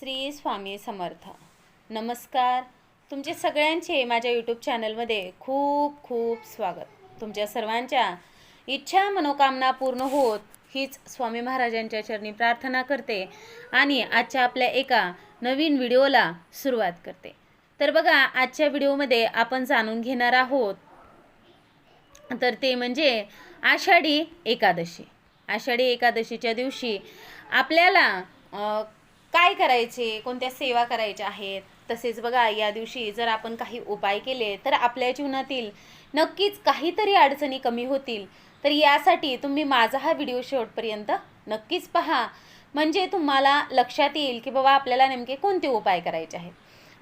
श्री स्वामी समर्थ. नमस्कार. तुमचे सगळ्यांचे माझ्या यूट्यूब चॅनलमध्ये खूप खूप स्वागत. तुमच्या सर्वांच्या इच्छा मनोकामना पूर्ण होत हीच स्वामी महाराजांच्या चरणी प्रार्थना करते आणि आजच्या आपल्या एका नवीन व्हिडिओला सुरुवात करते. तर बघा आजच्या व्हिडिओमध्ये आपण जाणून घेणार आहोत तर ते म्हणजे आषाढी एकादशी. आषाढी एकादशीच्या दिवशी आपल्याला काय करायचे कोणत्या सेवा करायच्या आहेत? तसेच बघा या दिवशी जर आपण काही उपाय केले तर आपल्या जीवनातील नक्कीच काहीतरी अडचणी कमी होतील. तर यासाठी तुम्ही माझा हा व्हिडिओ शेवटपर्यंत नक्कीच पहा. म्हणजे तुम्हाला लक्षात येईल की बाबा आपल्याला नेमके कोणते उपाय करायचे आहेत.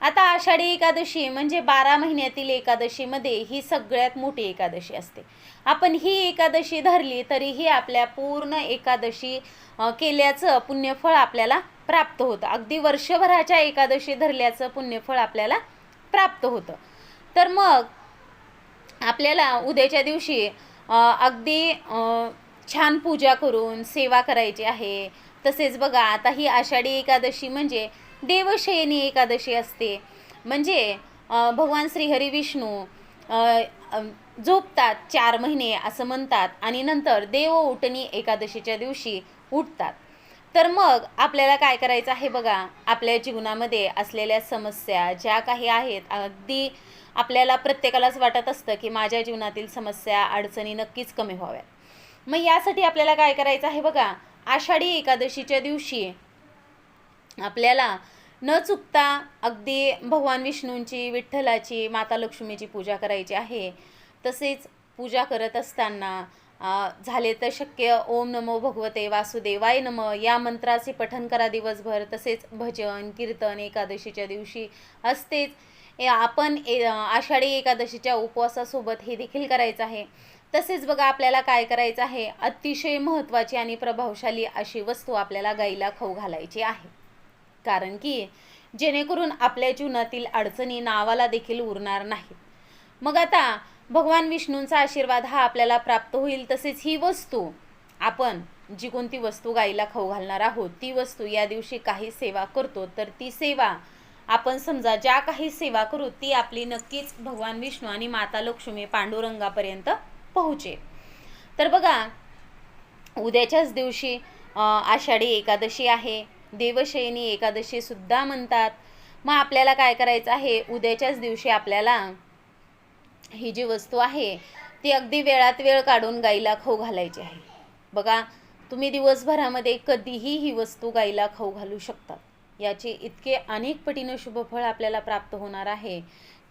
आता आषाढी एकादशी म्हणजे बारा महिन्यातील एकादशीमध्ये ही सगळ्यात मोठी एकादशी असते. आपण ही एकादशी धरली तरीही आपल्या पूर्ण एकादशी केल्याचं पुण्यफळ आपल्याला प्राप्त होतं. अगदी वर्षभराच्या एकादशी धरल्याचं पुण्यफळ आपल्याला प्राप्त होतं. तर मग आपल्याला उद्याच्या दिवशी अगदी छान पूजा करून सेवा करायची आहे. तसेच बघा आता ही आषाढी एकादशी म्हणजे देवशयनी एकादशी असते. म्हणजे भगवान श्रीहरी विष्णू झोपतात चार महिने असं म्हणतात आणि नंतर देव उठणी एकादशीच्या दिवशी उठतात. तर मग आपल्याला काय करायचं आहे बघा? आपल्या जीवनामध्ये असलेल्या समस्या ज्या काही आहेत अगदी आपल्याला प्रत्येकालाच वाटत असतं की माझ्या जीवनातील समस्या अडचणी नक्कीच कमी व्हाव्यात. मग यासाठी आपल्याला काय करायचं आहे बघा? आषाढी एकादशीच्या दिवशी आपल्याला न चुकता अगदी भगवान विष्णूंची विठ्ठलाची माता लक्ष्मीची पूजा करायची आहे. तसेच पूजा करत असताना झाले तर शक्य. ओम नमो भगवते वासुदेवाय नम. या मंत्राचे पठन करा दिवसभर. तसेच भजन कीर्तन एकादशीच्या दिवशी असतेच. आपण ए- आषाढी एकादशीच्या उपवासासोबत हे देखील करायचं आहे. तसेच बघा आपल्याला काय करायचं आहे? अतिशय महत्त्वाची आणि प्रभावशाली अशी वस्तू आपल्याला गाईला खाऊ घालायची आहे. कारण की जेणेकरून आपल्या जीवनातील अडचणी नावाला देखील उरणार नाहीत. मग आता भगवान विष्णूंचा आशीर्वाद हा आपल्याला प्राप्त होईल तसेच ही वस्तू आपण जी कोणती वस्तू गाईला खाऊ घालणार आहोत ती वस्तू या दिवशी काही सेवा करतो तर ती सेवा आपण समजा ज्या काही सेवा करू ती आपली नक्कीच भगवान विष्णू आणि माता लक्ष्मी पांडुरंगापर्यंत पोहोचे तर बघा उद्याच्याच दिवशी आषाढी एकादशी आहे देवशयनी एकादशी सुद्धा म्हणतात. मग आपल्याला काय करायचं आहे? उद्याच्याच दिवशी आपल्याला ही जी वस्तू आहे ती अगदी वेळात वेळ काढून गाईला खाऊ घालायची आहे. बघा तुम्ही दिवसभरामध्ये कधीही ही वस्तू गाईला खाऊ घालू शकतात. याचे इतके अनेक पटीनं शुभफळ आपल्याला प्राप्त होणार आहे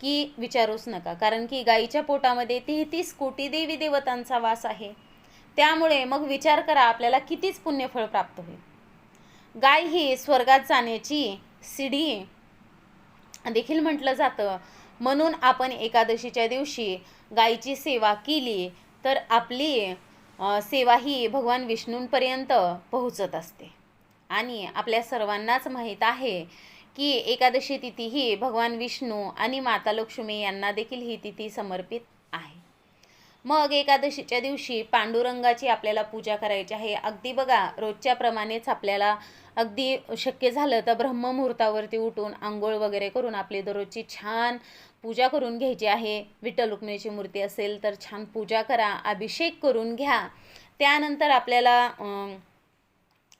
की विचारूच नका. कारण की गाईच्या पोटामध्ये तेहतीस कोटी देवी देवतांचा वास आहे. त्यामुळे मग विचार करा आपल्याला कितीच पुण्यफळ प्राप्त होईल. गाय ही स्वर्गात जाण्याची सिडी देखील म्हटलं जातं. म्हणून आपण एकादशीच्या दिवशी गायीची सेवा केली तर आपली सेवा ही भगवान विष्णूंपर्यंत पोहोचत असते. आणि आपल्या सर्वांनाच माहीत आहे की एकादशी तिथी ही भगवान विष्णू आणि माता लक्ष्मी यांना देखील ही तिथी समर्पित आहे. मग एकादशीच्या दिवशी पांडुरंगाची आपल्याला पूजा करायची आहे. अगदी बघा रोजच्या प्रमाणेच आपल्याला अगदी शक्य झालं तर ब्रह्ममुहूर्तावरती उठून आंघोळ वगैरे करून आपली दररोजची छान पूजा करून घ्यायची आहे. विठ्ठल रुक्मिणीची मूर्ती असेल तर छान पूजा करा अभिषेक करून घ्या. त्यानंतर आपल्याला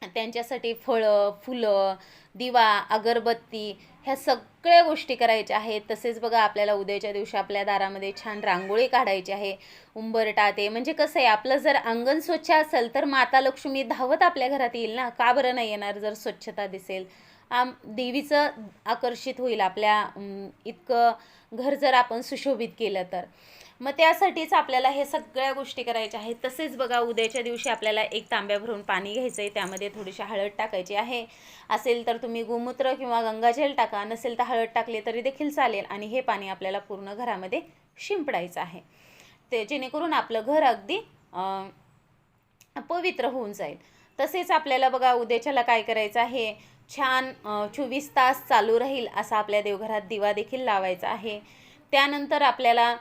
त्यांच्यासाठी फळं फुलं दिवा अगरबत्ती ह्या सगळ्या गोष्टी करायच्या आहेत. तसेच बघा आपल्याला उद्याच्या दिवशी आपल्या दारामध्ये छान रांगोळी काढायची आहे. उंबरटा ते. म्हणजे कसं आहे आपलं जर अंगण स्वच्छ असेल तर माता लक्ष्मी धावत आपल्या घरात येईल ना? का बरं नाही येणार जर स्वच्छता दिसेल? आम देवीचं आकर्षित होईल आपल्या इतकं घर जर आपण सुशोभित केलं तर. मग त्यासाठीच आपल्याला हे सगळ्या गोष्टी करायच्या आहेत. तसेच बघा उद्याच्या दिवशी आपल्याला एक तांब्या भरून पाणी घ्यायचं आहे त्यामध्ये थोडीशी हळद टाकायची आहे. असेल तर तुम्ही गोमूत्र किंवा गंगाजल टाका. नसेल तर हळद टाकले तरी देखील चालेल. आणि हे पाणी आपल्याला पूर्ण घरामध्ये शिंपडायचं आहे. ते जेणेकरून आपलं घर अगदी पवित्र होऊन जाईल. तसेच आपल्याला बघा उद्याच्याला काय करायचं आहे? छान चोवीस तास चालू राहील असा आपल्या देवघरात दिवा देखील लावायचा आहे. त्यानंतर आपल्याला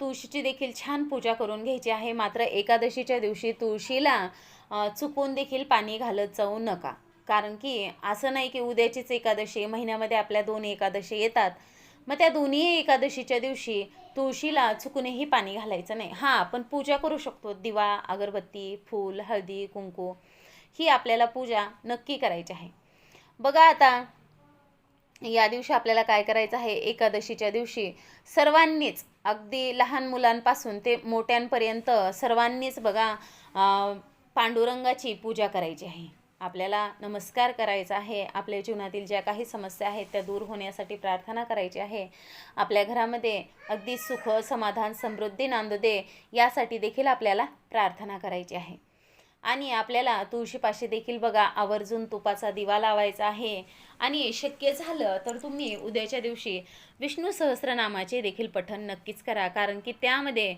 तुळशीची देखील छान पूजा करून घ्यायची आहे. मात्र एकादशीच्या दिवशी तुळशीला चुकून देखील पाणी घालत जाऊ नका. कारण की असं नाही की उद्याचीच एकादशी महिन्यामध्ये आपल्या दोन एकादशी येतात. मग त्या दोन्ही एकादशीच्या दिवशी तुळशीला चुकूनही पाणी घालायचं नाही. हां आपण पूजा करू शकतो. दिवा अगरबत्ती फूल हळदी कुंकू ही आपल्याला पूजा नक्की करायची आहे. बघा आता या दिवशी आपल्याला काय करायचं आहे? एकादशीच्या दिवशी सर्वांनीच अगदी लहान मुलांपासून ते मोठ्यांपर्यंत सर्वांनीच बघा पांडुरंगाची पूजा करायची आहे. आपल्याला नमस्कार करायचा आहे. आपल्या जीवनातील ज्या काही समस्या आहेत त्या दूर होण्यासाठी प्रार्थना करायची आहे. आपल्या घरामध्ये अगदी सुख समाधान समृद्धी नांदू दे यासाठी देखील आपल्याला प्रार्थना करायची आहे. आणि आपल्याला तुळशीपाशी देखील बघा आवर्जून तुपाचा दिवा लावायचा आहे. आणि शक्य झालं तर तुम्ही उद्याच्या दिवशी विष्णू सहस्रनामाचे देखील पठण नक्कीच करा. कारण की त्यामध्ये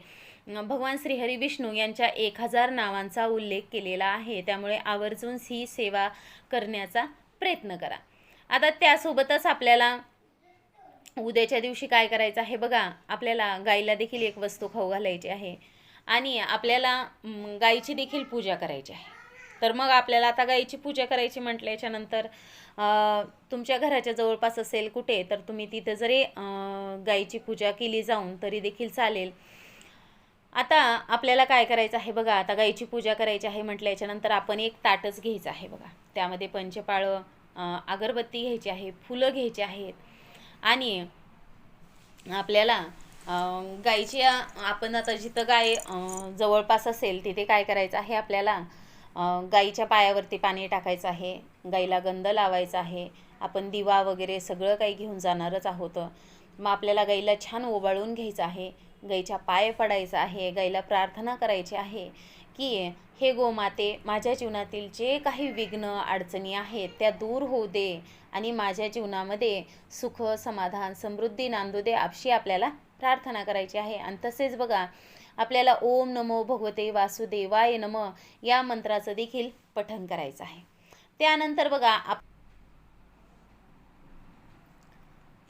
भगवान श्रीहरी विष्णू यांच्या एक हजार नावांचा उल्लेख केलेला आहे. त्यामुळे आवर्जून ही सेवा करण्याचा प्रयत्न करा. आता त्यासोबतच आपल्याला उद्याच्या दिवशी काय करायचं आहे बघा आपल्याला गाईला देखील एक वस्तू खाऊ घालायची आहे. आणि आपल्याला गाईची देखील पूजा करायची आहे. तर मग आपल्याला आता गाईची पूजा करायची म्हटलं याच्यानंतर तुमच्या घराच्या जवळपास असेल कुठे तर तुम्ही तिथं जरी गाईची पूजा केली जाऊन तरी देखील चालेल. आता आपल्याला काय करायचं आहे बघा आता गाईची पूजा करायची आहे म्हटलं याच्यानंतर आपण एक ताटच घ्यायचं आहे बघा. त्यामध्ये पंचपाळं अगरबत्ती घ्यायची आहे फुलं घ्यायची आहेत. आणि आपल्याला गाईची आपण आता जिथं गाय जवळपास असेल तिथे काय करायचं आहे आपल्याला? गाईच्या पायावरती पाणी टाकायचं आहे गाईला गंध लावायचा आहे आपण दिवा वगैरे सगळं काही घेऊन जाणारच आहोत. मग आपल्याला गाईला छान ओवाळून घ्यायचं आहे गाईच्या पाय पडायचं आहे गाईला प्रार्थना करायची आहे की हे गोमाते माझ्या जीवनातील जे काही विघ्न अडचणी आहेत त्या दूर होऊ दे आणि माझ्या जीवनामध्ये सुख समाधान समृद्धी नांदू दे आपशी आपल्याला प्रार्थना करायची आहे. आणि तसेच बघा आपल्याला ओम नमो भगवते वासुदेवाय नम या मंत्राचं देखील पठन करायचं आहे. त्यानंतर बघा आप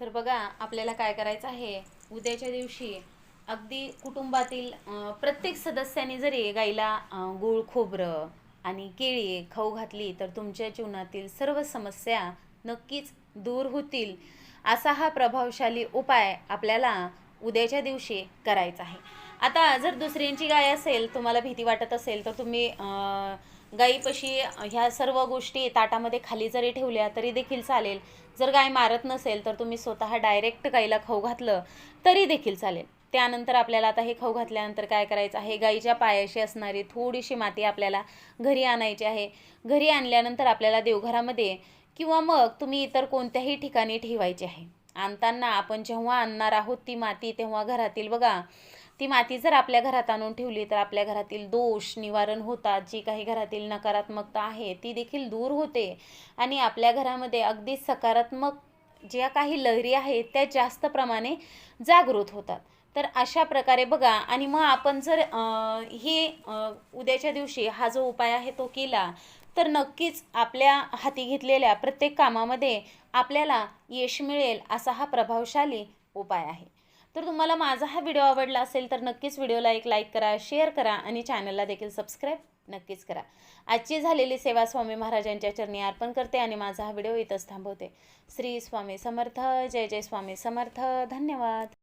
तर बघा आपल्याला काय करायचं आहे? उद्याच्या दिवशी अगदी कुटुंबातील प्रत्येक सदस्याने जरी गाईला गूळ खोबरं आणि केळी खाऊ घातली तर तुमच्या जीवनातील सर्व समस्या नक्कीच दूर होतील. असा हा प्रभावशाली उपाय आपल्याला उद्याच्या दिवशी करायचं आहे. आता जर दुसऱ्यांची गाय असेल तुम्हाला भीती वाटत असेल तर तुम्ही अं, गाईपाशी ह्या सर्व गोष्टी ताटामध्ये खाली जरी ठेवल्या तरी देखील चालेल. जर गाय मारत नसेल तर तुम्ही स्वतः डायरेक्ट गाईला खाऊ घातलं तरी देखील चालेल. त्यानंतर आपल्याला आता हे खाऊ घातल्यानंतर काय करायचं आहे? गाईच्या पायाशी असणारी थोडीशी माती आपल्याला घरी आणायची आहे. घरी आणल्यानंतर आपल्याला देवघरामध्ये किंवा मग तुम्ही इतर कोणत्याही ठिकाणी ठेवायची आहे. आणताना आपण जेव्हा आणणार आहोत ती माती तेव्हा घरातील बघा ती माती जर आपल्या घरात आणून ठेवली तर आपल्या घरातील दोष निवारण होतात जी काही घरातील नकारात्मकता आहे ती देखील दूर होते. आणि आपल्या घरामध्ये अगदी सकारात्मक ज्या काही लहरी आहेत त्या जास्त प्रमाणे जागृत होतात. तर अशा प्रकारे बघा आणि मग आपण जर हे उद्याच्या दिवशी हा जो उपाय आहे तो केला तर नक्कीच आपल्या हाती घेतलेल्या प्रत्येक कामामध्ये आपल्याला यश मिळेल असा हा प्रभावशाली उपाय आहे. तर तुम्हाला माझा हा व्हिडिओ आवडला असेल तर नक्कीच व्हिडिओला एक लाईक करा शेअर करा आणि चॅनलला देखील सबस्क्राईब नक्कीच करा. आजची झालेली सेवा स्वामी महाराजांच्या चरणी अर्पण करते आणि माझा हा व्हिडिओ इथंच थांबवते. श्री स्वामी समर्थ जय जय स्वामी समर्थ. धन्यवाद.